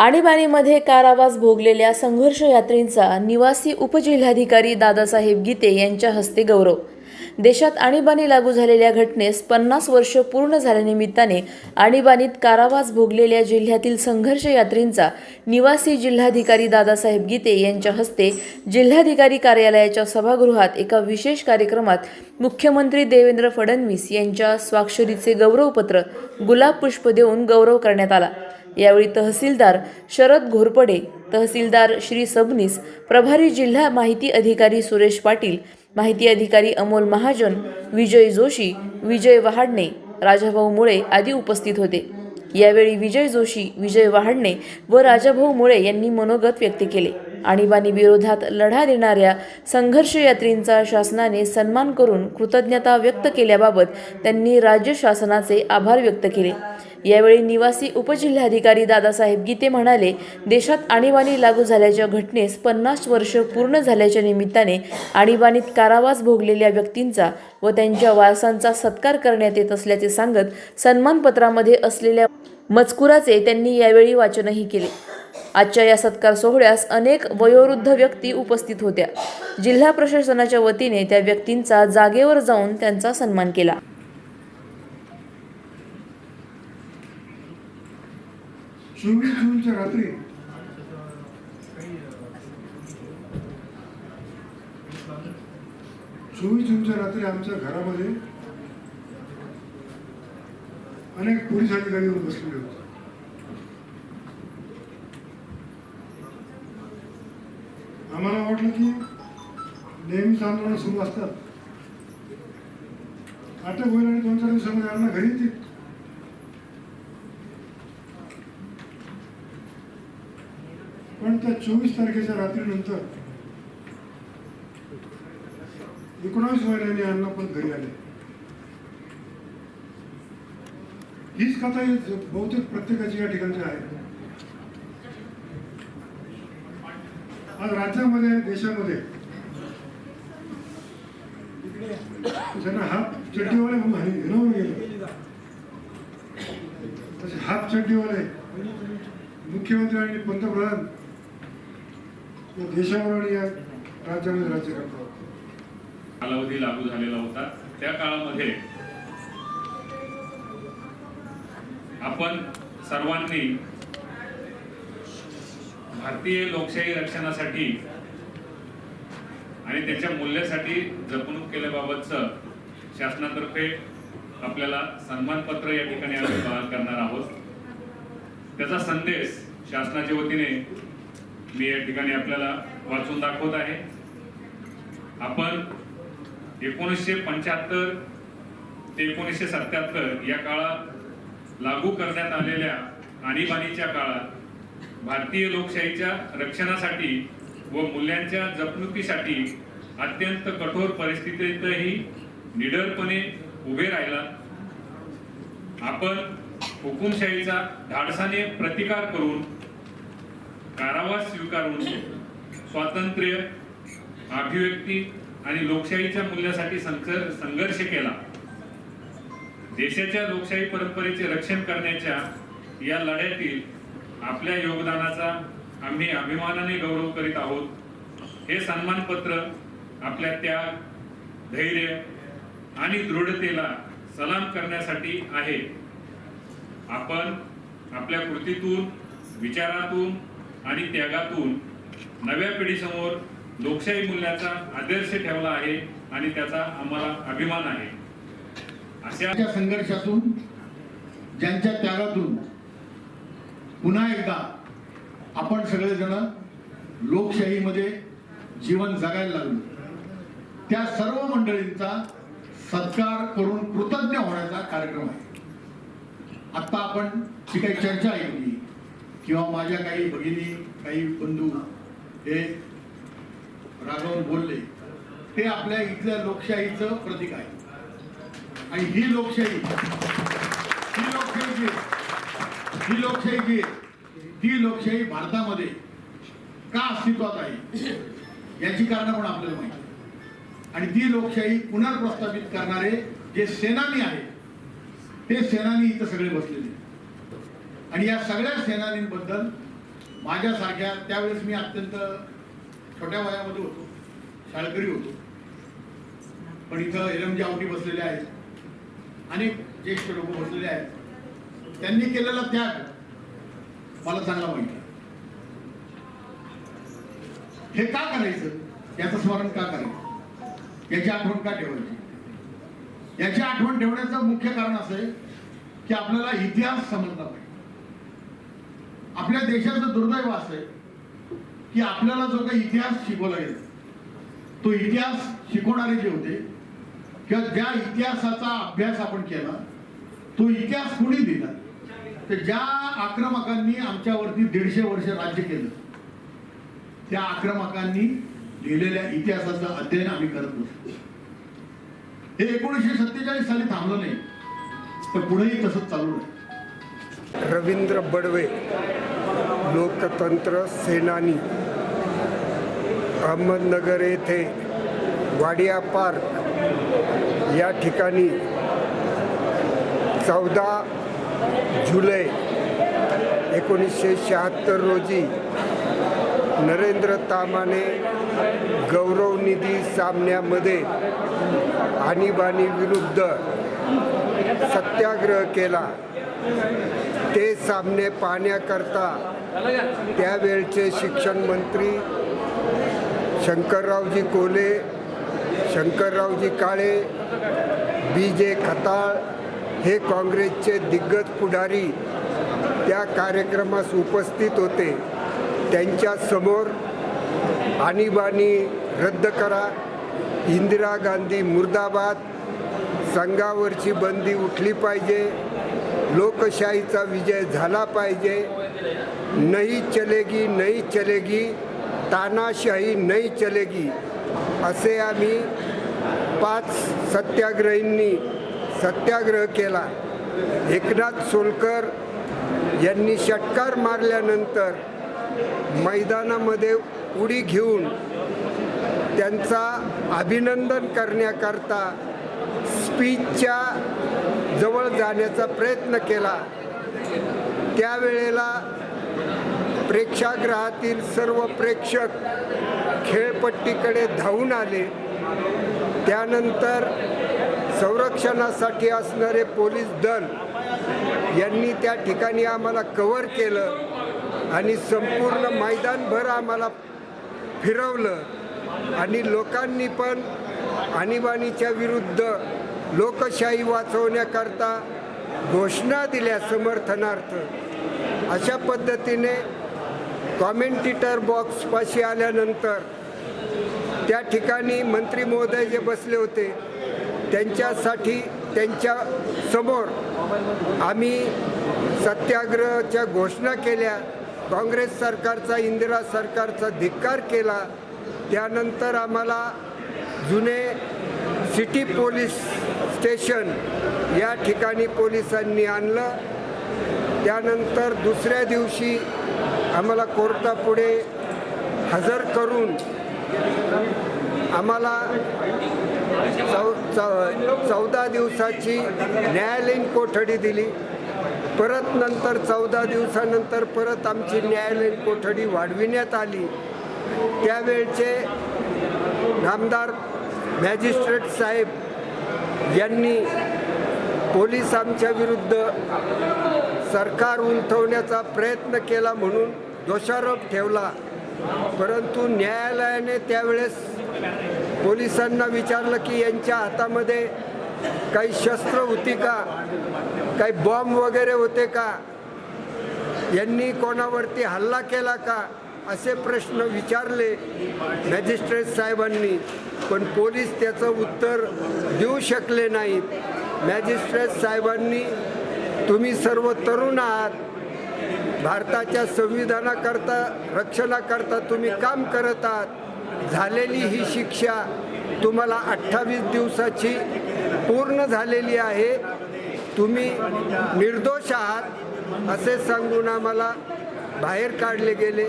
आणीबाणीमध्ये कारावास भोगलेल्या संघर्ष यात्रींचा निवासी उपजिल्हाधिकारी दादासाहेब गीते यांच्या हस्ते गौरव. देशात आणीबाणी लागू झालेल्या घटनेस पन्नास वर्ष पूर्ण झाल्यानिमित्ताने आणीबाणीत कारावास भोगलेल्या जिल्ह्यातील संघर्ष यात्रींचा निवासी जिल्हाधिकारी दादासाहेब गीते यांच्या हस्ते जिल्हाधिकारी कार्यालयाच्या सभागृहात एका विशेष कार्यक्रमात मुख्यमंत्री देवेंद्र फडणवीस यांच्या स्वाक्षरीचे गौरवपत्र गुलाब पुष्प देऊन गौरव करण्यात आला. यावेळी तहसीलदार शरद घोरपडे तहसीलदार श्री सबनीस प्रभारी जिल्हा माहिती अधिकारी सुरेश पाटील माहिती अधिकारी अमोल महाजन विजय जोशी विजय वहाडणे राजाभाऊ मुळे आदी उपस्थित होते. यावेळी विजय जोशी विजय वहाडणे व राजाभाऊ मुळे यांनी मनोगत व्यक्त केले आणीबाणी विरोधात लढा देणाऱ्या संघर्ष यात्रींचा शासनाने सन्मान करून कृतज्ञता व्यक्त केल्याबाबत त्यांनी राज्य शासनाचे आभार व्यक्त केले. यावेळी निवासी उपजिल्हाधिकारी दादासाहेब गीते म्हणाले देशात आणीबाणी लागू झाल्याच्या घटनेस पन्नास वर्ष पूर्ण झाल्याच्या निमित्ताने आणीबाणीत कारावास भोगलेल्या व्यक्तींचा व त्यांच्या वारसांचा सत्कार करण्यात येत असल्याचे सांगत सन्मानपत्रामध्ये असलेल्या मजकुराचे त्यांनी यावेळी वाचनही केले. आजच्या या सत्कार सोहळ्यास अनेक वयोवृद्ध व्यक्ती उपस्थित होत्या. जिल्हा प्रशासनाच्या वतीने त्या व्यक्तींचा जागेवर जाऊन त्यांचा सन्मान केला. चोवीस जूनच्या रात्री. चोवीस जूनच्या रात्री आमच्या घरामध्ये अनेक पोलीस अधिकारी येऊन बसलेले होते. आम्हाला वाटलं की नेहमीच आंदोलन सुरू असतात. अटक होईल आणि दोन चार दिवसामध्ये यांना घरी येतील. पण त्या चोवीस तारखेच्या रात्रीनंतर एकोणावीस महिन्यांनी अण्णा पण घरी आले. हीच कथा बहुतेक प्रत्येकाची या ठिकाणची आहे. आज राज्यामध्ये देशामध्ये ज्यांना हाफ चड्डीवाले म्हणून हिरावून गेले तसे हाफ चड्डीवाले मुख्यमंत्री आणि पंतप्रधान देशावर या राज्यामध्ये राज्य करतो. कालावधी लागू झालेला होता. त्या काळामध्ये आपण सर्वांनी भारतीय लोकशाही रक्षणासाठी आणि त्याच्या मूल्यासाठी जपणूक केल्याबाबतचं शासनातर्फे आपल्याला सन्मानपत्र या ठिकाणी आम्ही प्रदान करणार आहोत. त्याचा संदेश शासनाच्या वतीने मी या ठिकाणी आपल्याला वाचून दाखवत आहे. आपण एकोणीसशे पंच्याहत्तर ते एकोणीसशे सत्याहत्तर या काळात लागू करण्यात आलेल्या आणीबाणीच्या काळात भारतीय लोकशाहीच्या रक्षणासाठी व मूल्यांच्या जपणुकीसाठी अत्यंत कठोर परिस्थितीतही निडरपणे उभे राहिला. आपण हुकुमशाहीचा धाडसाने प्रतिकार करून कारावास स्वीकारून स्वातंत्र्य अभिव्यक्ती आणि लोकशाहीच्या मूल्यासाठी संघ- संघर्ष केला. देशाच्या लोकशाही परंपरेचे रक्षण करण्याच्या या लढ्यातील आपल्या योगदानाचा आम्ही अभिमानाने गौरव करीत आहोत. हे सन्मानपत्र आपल्या त्याग धैर्य आणि दृढतेला सलाम करण्यासाठी आहे. आपण आपल्या कृतीतून विचारातून आणि त्यागातून नव्या पिढीसमोर लोकशाही मूल्याचा आदर्श ठेवला आहे आणि त्याचा आम्हाला अभिमान आहे. अशा संघर्षातून ज्यांच्या त्यागातून पुन्हा एकदा आपण सगळेजण लोकशाहीमध्ये जीवन जगायला लागलो. त्या सर्व मंडळींचा सत्कार करून कृतज्ञ होण्याचा कार्यक्रम आहे. आता आपण जी काही चर्चा ऐकली किंवा माझ्या काही भगिनी काही बंधू हे रागवून बोलले हे आपल्या इथल्या लोकशाहीचं प्रतीक आहे आणि ही लोकशाही ही लोकशाही जी ही लोकशाही जी ती लोकशाही भारतामध्ये का अस्तित्वात आहे याची कारण पण आपल्याला माहिती आहे. आणि ती लोकशाही पुनर्प्रस्थापित करणारे जे सेनानी आहेत ते सेनानी इथं सगळे बसलेले आहेत. आणि या सगळ्या सेनानींबद्दल माझ्यासारख्या त्यावेळेस मी अत्यंत छोट्या वयामध्ये होतो. शाळकरी होतो. पण इथं एलमजी आवटी बसलेले आहेत. अनेक ज्येष्ठ लोक बसलेले आहेत. त्यांनी केलेला त्याग मला चांगला माहिती हे का करायचं? याचं स्मरण का करायचं? याची आठवण का ठेवायची? याची आठवण ठेवण्याचं मुख्य कारण असं आहे की आपल्याला इतिहास समजला पाहिजे. आपल्या देशाचं दुर्दैव असं आहे की आपल्याला जो काही इतिहास शिकवला गेला तो इतिहास शिकवणारे जे होते किंवा ज्या इतिहासाचा अभ्यास आपण केला तो इतिहास कुणी दिला? तर ज्या आक्रमकांनी आमच्यावरती दीडशे वर्ष राज्य केलं त्या आक्रमकांनी लिहिलेल्या इतिहासाचं अध्ययन आम्ही करत नसतो हे एकोणीसशे सत्तेचाळीस साली थांबलं नाही तर पुढेही तसंच चालू राहील. रवींद्र बडवे लोकतंत्र सेनानी अहमदनगर येथे वाडिया पार्क या ठिकाणी चौदा जुलै एकोणीसशे शहात्तर रोजी नरेंद्र तामाने गौरवनिधी सामन्यामध्ये आणीबाणीविरुद्ध सत्याग्रह केला. ते सामने पाहण्याकरता त्यावेळचे शिक्षण मंत्री शंकररावजी कोले शंकररावजी काळे बी जे खताळ हे काँग्रेसचे दिग्गज पुढारी त्या कार्यक्रमास उपस्थित होते. त्यांच्यासमोर आणीबाणी रद्द करा. इंदिरा गांधी मुर्दाबाद संघावरची बंदी उठली पाहिजे. लोकशाहीचा विजय झाला पाहिजे. नाही चलेगी नाही चलेगी तानाशाही नाही चलेगी असे आम्ही पाच सत्याग्रहींनी सत्याग्रह केला. एकनाथ सोलकर यांनी षटकार मारल्यानंतर मैदानामध्ये उडी घेऊन त्यांचा अभिनंदन करण्याकरता स्पीचच्या जवळ जाण्याचा प्रयत्न केला. त्यावेळेला प्रेक्षागृहातील सर्व प्रेक्षक खेळपट्टीकडे धावून आले. त्यानंतर संरक्षणासाठी असणारे पोलीस दल यांनी त्या ठिकाणी आम्हाला कवर केलं आणि संपूर्ण मैदानभर आम्हाला फिरवलं. आणि लोकांनी पण आणीबाणीच्या विरुद्ध लोकशाही वाचवण्याकरता घोषणा दिल्या समर्थनार्थ. अशा पद्धतीने कॉमेंटेटर बॉक्सपाशी आल्यानंतर त्या ठिकाणी मंत्री महोदय जे बसले होते त्यांच्यासाठी त्यांच्यासमोर आम्ही सत्याग्रहाच्या घोषणा केल्या काँग्रेस सरकारचा इंदिरा सरकारचा धिक्कार केला. त्यानंतर आम्हाला जुने सिटी पोलीस स्टेशन या ठिकाणी पोलिसांनी आणलं. त्यानंतर दुसऱ्या दिवशी आम्हाला कोर्टापुढे हजर करून आम्हाला चौ चौ चौदा दिवसाची न्यायालयीन कोठडी दिली. परत नंतर चौदा दिवसानंतर परत आमची न्यायालयीन कोठडी वाढविण्यात आली. त्यावेळचे नामदार मॅजिस्ट्रेट साहेब यांनी पोलीस आमच्या विरुद्ध सरकार उलथवण्याचा प्रयत्न केला म्हणून दोषारोप ठेवला. परंतु न्यायालयाने त्यावेळेस पोलिसांना विचारलं की यांच्या हातामध्ये काही शस्त्र होती का? काही बॉम्ब वगैरे होते का? यांनी कोणावरती हल्ला केला का? असे प्रश्न विचारले मॅजिस्ट्रेट साहेबांनी पण पोलीस त्याचं उत्तर देऊ शकले नाहीत. मॅजिस्ट्रेट साहेबांनी तुम्ही सर्व तरुण आहात. भारताच्या संविधानाकरता रक्षणाकरता तुम्ही काम करत आहात. झालेली ही शिक्षा तुम्हाला अठ्ठावीस दिवसाची पूर्ण झालेली आहे. तुम्ही निर्दोष आहात. असे सांगून आम्हाला बाहेर काढले गेले.